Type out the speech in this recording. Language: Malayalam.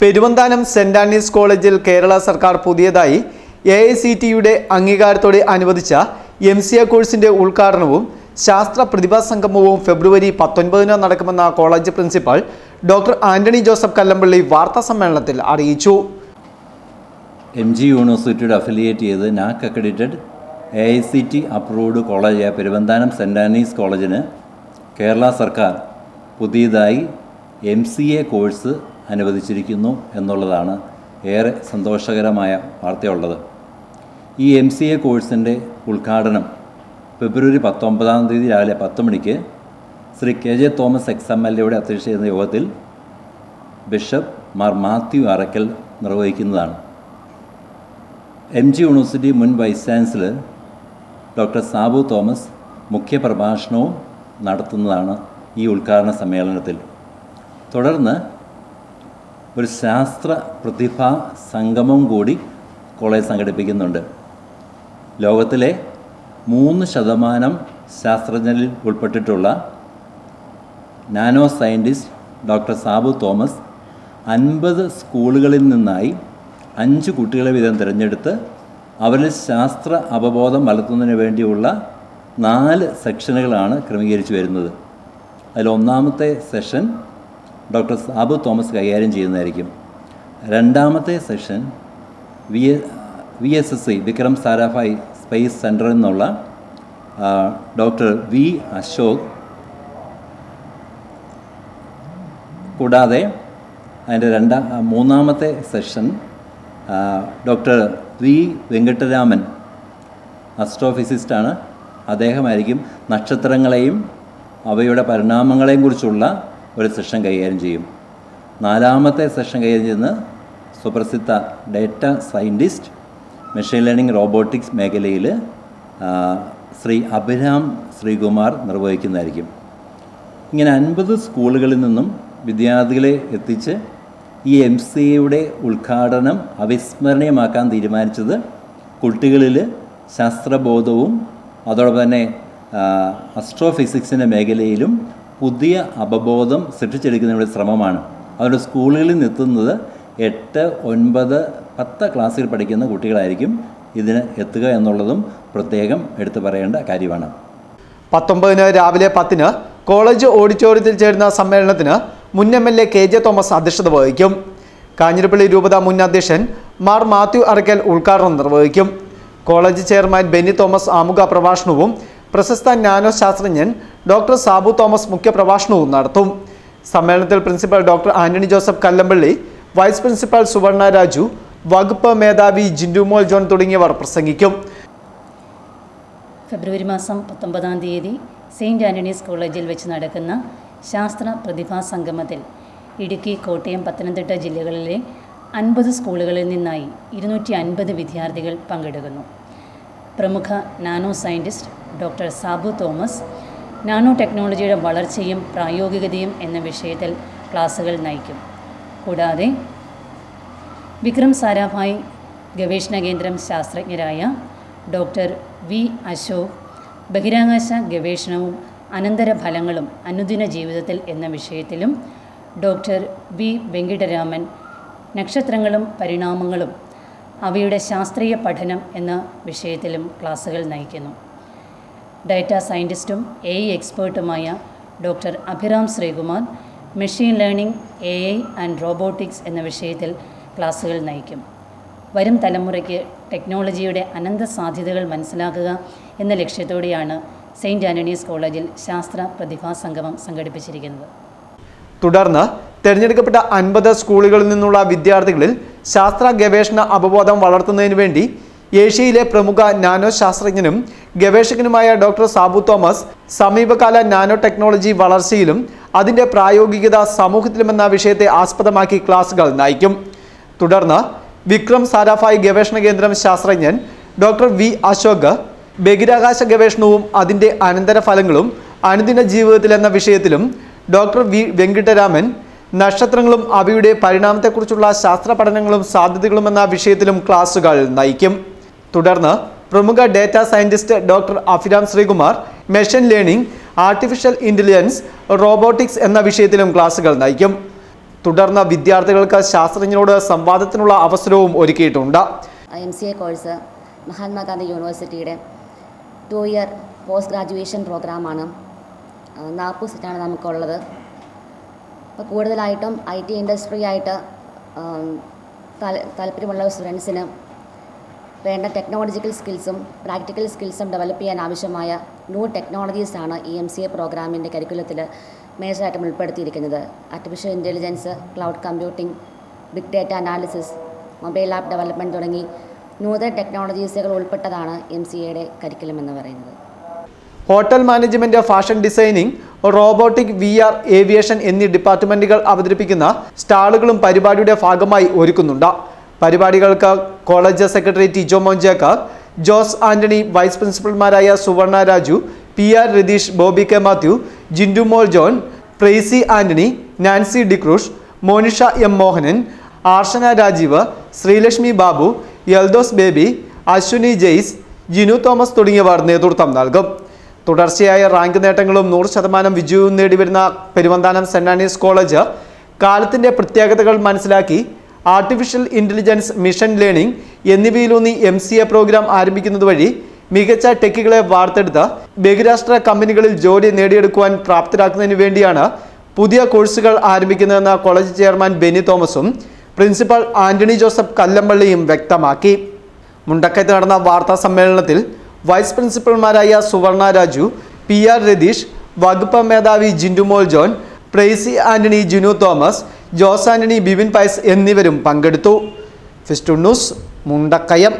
പെരുവന്താനം സെന്റ് ആൻഡീസ് കോളേജിൽ കേരള സർക്കാർ പുതിയതായി എ ഐ സി ടിയുടെ അംഗീകാരത്തോടെ അനുവദിച്ച എം സി എ കോഴ്സിന്റെ ഉദ്ഘാടനവും ശാസ്ത്ര പ്രതിഭാ സംഗമവും ഫെബ്രുവരി പത്തൊൻപതിന് നടക്കുമെന്ന college principal doctor Antony Joseph Kallampally വാർത്താ സമ്മേളനത്തിൽ അറിയിച്ചു. എം ജി യൂണിവേഴ്സിറ്റിയുടെ അഫിലിയേറ്റ് ചെയ്ത് NAAC accredited A I C T approved കോളേജായ Peruvanthanam saint Antony's കോളേജിന് കേരള സർക്കാർ പുതിയതായി എം സി എ കോഴ്സ് അനുവദിച്ചിരിക്കുന്നു എന്നുള്ളതാണ് ഏറെ സന്തോഷകരമായ വാർത്തയുള്ളത്. ഈ എം സി എ കോഴ്സിന്റെ ഉദ്ഘാടനം ഫെബ്രുവരി പത്തൊമ്പതാം തീയതി രാവിലെ പത്ത് മണിക്ക് Shri K J Thomas ex M L എയുടെ അധ്യക്ഷത ചെയ്യുന്ന യോഗത്തിൽ ബിഷപ്പ് മാർ മാത്യു അറക്കൽ നിർവഹിക്കുന്നതാണ്. എം ജി യൂണിവേഴ്സിറ്റി മുൻ vice chancellor doctor Sabu Thomas മുഖ്യപ്രഭാഷണവും നടത്തുന്നതാണ് ഈ ഉദ്ഘാടന സമ്മേളനത്തിൽ. തുടർന്ന് ഒരു ശാസ്ത്ര പ്രതിഭാ സംഗമം കൂടി കോളേജ് സംഘടിപ്പിക്കുന്നുണ്ട്. ലോകത്തിലെ മൂന്ന് ശതമാനം ശാസ്ത്രജ്ഞരിൽ ഉൾപ്പെട്ടിട്ടുള്ള nano scientist doctor Sabu Thomas അൻപത് സ്കൂളുകളിൽ നിന്നായി അഞ്ച് കുട്ടികളെ വീതം തിരഞ്ഞെടുത്ത് അവരിൽ ശാസ്ത്ര അവബോധം വളർത്തുന്നതിന് വേണ്ടിയുള്ള നാല് സെക്ഷനുകളാണ് ക്രമീകരിച്ചു വരുന്നത്. അതിൽ ഒന്നാമത്തെ സെഷൻ ഡോക്ടർ സാബു തോമസ് കൈകാര്യം ചെയ്യുന്നതായിരിക്കും. രണ്ടാമത്തെ session V V S S I Vikram Sarabhai space സെന്ററിൽ നിന്നുള്ള ഡോക്ടർ വി അശോക്. കൂടാതെ അതിന്റെ രണ്ടാം മൂന്നാമത്തെ സെഷൻ ഡോക്ടർ വി വെങ്കട്ടരാമൻ അസ്ട്രോഫിസിസ്റ്റാണ്. അദ്ദേഹമായിരിക്കും നക്ഷത്രങ്ങളെയും അവയുടെ പരിണാമങ്ങളെയും കുറിച്ചുള്ള ഒരു സെഷൻ കൈകാര്യം ചെയ്യും. നാലാമത്തെ സെഷൻ കൈകാര്യം ചെയ്യുന്ന സുപ്രസിദ്ധ data scientist machine learning robotics മേഖലയിൽ ശ്രീ അഭിരാം ശ്രീകുമാർ നിർവഹിക്കുന്നതായിരിക്കും. ഇങ്ങനെ അൻപത് സ്കൂളുകളിൽ നിന്നും വിദ്യാർത്ഥികളെ എത്തിച്ച് ഈ എം സി എയുടെ ഉദ്ഘാടനം അവിസ്മരണീയമാക്കാൻ തീരുമാനിച്ചത് കുട്ടികളിൽ ശാസ്ത്രബോധവും അതോടൊപ്പം തന്നെ അസ്ട്രോഫിസിക്സിന്റെ മേഖലയിലും പുതിയ അവബോധം സൃഷ്ടിച്ചെടുക്കുന്നതിനുള്ള ശ്രമമാണ്. അവരുടെ സ്കൂളുകളിൽ നിന്നെത്തുന്നത് എട്ട് ഒൻപത് പത്ത് ക്ലാസ്സിൽ പഠിക്കുന്ന കുട്ടികളായിരിക്കും ഇതിന് എത്തുക എന്നുള്ളതും പ്രത്യേകം എടുത്തു പറയേണ്ട കാര്യമാണ്. പത്തൊമ്പതിന് രാവിലെ പത്തിന് കോളേജ് ഓഡിറ്റോറിയത്തിൽ ചേരുന്ന സമ്മേളനത്തിന് മുൻ M L A K J Thomas അധ്യക്ഷത വഹിക്കും. കാഞ്ഞിരപ്പള്ളി രൂപത മുൻ അധ്യക്ഷൻ മാർ മാത്യു അറക്കൽ ഉദ്ഘാടനം നിർവഹിക്കും. കോളേജ് ചെയർമാൻ ബെന്നി തോമസ് ആമുഖ പ്രഭാഷണവും പ്രശസ്ത നാനോ ശാസ്ത്രജ്ഞൻ ഡോക്ടർ സാബു തോമസ് മുഖ്യപ്രഭാഷണവും നടത്തും. സമ്മേളനത്തിൽ principal doctor Antony Joseph Kallampally vice principal Suvarna Raju വകുപ്പ് മേധാവി ജിൻഡുമോൾ ജോൺ തുടങ്ങിയവർ പ്രസംഗിക്കും. ഫെബ്രുവരി മാസം പത്തൊമ്പതാം തീയതി സെയിന്റ് ആന്റണീസ് കോളേജിൽ വെച്ച് നടക്കുന്ന ശാസ്ത്ര പ്രതിഭാ സംഗമത്തിൽ ഇടുക്കി കോട്ടയം പത്തനംതിട്ട ജില്ലകളിലെ അൻപത് സ്കൂളുകളിൽ നിന്നായി ഇരുന്നൂറ്റി അൻപത് വിദ്യാർത്ഥികൾ പങ്കെടുക്കുന്നു. പ്രമുഖ nano scientist doctor Sabu Thomas nano ടെക്നോളജിയുടെ വളർച്ചയും പ്രായോഗികതയും എന്ന വിഷയത്തിൽ ക്ലാസുകൾ നയിക്കും. കൂടാതെ വിക്രം സാരാഭായ് ഗവേഷണ കേന്ദ്രം ശാസ്ത്രജ്ഞരായ ഡോക്ടർ വി അശോക് ബഹിരാകാശ ഗവേഷണവും അനന്തരഫലങ്ങളും അനുദിന ജീവിതത്തിൽ എന്ന വിഷയത്തിലും ഡോക്ടർ വി വെങ്കിടരാമൻ നക്ഷത്രങ്ങളും പരിണാമങ്ങളും അവയുടെ ശാസ്ത്രീയ പഠനം എന്ന വിഷയത്തിലും ക്ലാസുകൾ നയിക്കുന്നു. ഡാറ്റ സയന്റിസ്റ്റും A I എക്സ്പേർട്ടുമായ doctor Abhiram Sreekumar machine learning A I and robotics എന്ന വിഷയത്തിൽ ക്ലാസുകൾ നയിക്കും. വരും തലമുറയ്ക്ക് ടെക്നോളജിയുടെ അനന്ത സാധ്യതകൾ മനസ്സിലാക്കുക എന്ന ലക്ഷ്യത്തോടെയാണ് സെയിന്റ് ആന്റണീസ് കോളേജിൽ ശാസ്ത്ര പ്രതിഭാ സംഗമം സംഘടിപ്പിച്ചിരിക്കുന്നത്. തുടർന്ന് തിരഞ്ഞെടുക്കപ്പെട്ട അൻപത് സ്കൂളുകളിൽ നിന്നുള്ള വിദ്യാർത്ഥികളിൽ ശാസ്ത്ര ഗവേഷണ അവബോധം വളർത്തുന്നതിന് വേണ്ടി ഏഷ്യയിലെ പ്രമുഖ നാനോ ശാസ്ത്രജ്ഞനും ഗവേഷകനുമായ ഡോക്ടർ സാബു തോമസ് സമീപകാല നാനോ ടെക്നോളജി വളർച്ചയിലും അതിന്റെ പ്രായോഗികത സമൂഹത്തിലുമെന്ന വിഷയത്തെ ആസ്പദമാക്കി ക്ലാസുകൾ നയിക്കും. തുടർന്ന് വിക്രം സാരാഫായി ഗവേഷണ കേന്ദ്രം ശാസ്ത്രജ്ഞൻ ഡോക്ടർ വി അശോക് ബഹിരാകാശ ഗവേഷണവും അതിന്റെ അനന്തരഫലങ്ങളും അനുദിന ജീവിതത്തിൽ എന്ന വിഷയത്തിലും ഡോക്ടർ വി വെങ്കിട്ടരാമൻ നക്ഷത്രങ്ങളും അവയുടെ പരിണാമത്തെക്കുറിച്ചുള്ള ശാസ്ത്ര പഠനങ്ങളും സാധ്യതകളും എന്ന വിഷയത്തിലും ക്ലാസുകൾ നയിക്കും. തുടർന്ന് പ്രമുഖ data scientist doctor Abhiram Sreekumar machine learning artificial intelligence robotics എന്ന വിഷയത്തിലും ക്ലാസുകൾ നയിക്കും. തുടർന്ന് വിദ്യാർത്ഥികൾക്ക് ശാസ്ത്രജ്ഞരോട് സംവാദത്തിനുള്ള അവസരവും ഒരുക്കിയിട്ടുണ്ട്. M C A course Mahatma Gandhi യൂണിവേഴ്സിറ്റിയുടെ ടു ഇയർ പോസ്റ്റ് ഗ്രാജുവേഷൻ പ്രോഗ്രാമാണ് നാൽപ്പത് സെറ്റാണ് നമുക്കുള്ളത്. അപ്പോൾ കൂടുതലായിട്ടും ഐ ടി ഇൻഡസ്ട്രി ആയിട്ട് താല്പര്യമുള്ള സ്റ്റുഡൻസിന് വേണ്ട ടെക്നോളജിക്കൽ സ്കിൽസും പ്രാക്ടിക്കൽ സ്കിൽസും ഡെവലപ്പ് ചെയ്യാൻ ആവശ്യമായ ന്യൂ ടെക്നോളജീസാണ് ഇ എം സി എ പ്രോഗ്രാമിന്റെ കരിക്കുലത്തിൽ മേജറായിട്ടും ഉൾപ്പെടുത്തിയിരിക്കുന്നത്. Artificial intelligence cloud computing big data analysis mobile app development തുടങ്ങി നൂതന ടെക്നോളജീസുകൾ ഉൾപ്പെട്ടതാണ് എം സി എയുടെ കരിക്കുലം എന്ന് പറയുന്നത്. Hotel management fashion designing robotic V R aviation എന്നീ ഡിപ്പാർട്ട്മെന്റുകൾ അവതരിപ്പിക്കുന്ന സ്റ്റാളുകളും പരിപാടിയുടെ ഭാഗമായി ഒരുക്കുന്നുണ്ട്. പരിപാടികൾക്ക് college secretary Tijo Monchekar Jose Antony vice പ്രിൻസിപ്പൽമാരായ Suvarna Raju P R Ratheesh Bobby K Mathew Jindu Mol John Presy Antony Nancy D'Cruz Monisha M Mohanan Arshana Rajeev Sreelakshmi Babu Yeldhos Baby Ashwini Jaise Jinu Thomas തുടങ്ങിയവർ നേതൃത്വം നൽകും. തുടർച്ചയായ റാങ്ക് നേട്ടങ്ങളും നൂറ് ശതമാനം വിജയവും നേടിവരുന്ന പെരുവന്താനം സെന്റ് ആനീസ് കോളേജ് കാലത്തിന്റെ പ്രത്യേകതകൾ മനസ്സിലാക്കി ആർട്ടിഫിഷ്യൽ ഇന്റലിജൻസ് മിഷൻ ലേണിംഗ് എന്നിവയിലൂന്നി എം സി എ പ്രോഗ്രാം ആരംഭിക്കുന്നത് വഴി മികച്ച ടെക്കുകളെ വാർത്തെടുത്ത് ബഹിരാഷ്ട്ര കമ്പനികളിൽ ജോലി നേടിയെടുക്കുവാൻ പ്രാപ്തരാക്കുന്നതിന് വേണ്ടിയാണ് പുതിയ കോഴ്സുകൾ ആരംഭിക്കുന്നതെന്ന് കോളേജ് ചെയർമാൻ ബെന്നി തോമസും പ്രിൻസിപ്പൽ ആന്റണി ജോസഫ് കല്ലമ്പള്ളിയും വ്യക്തമാക്കി. മുണ്ടക്കയത്ത് നടന്ന വാർത്താ സമ്മേളനത്തിൽ വൈസ് പ്രിൻസിപ്പൽമാരായ സുവർണ രാജു പി ആർ രതീഷ് വകുപ്പ് മേധാവി Jindumol John Presy Antony Jinu Thomas Jose Antony Bibin Pais എന്നിവരും പങ്കെടുത്തു. ഫിസ്റ്റു ന്യൂസ് മുണ്ടക്കയം.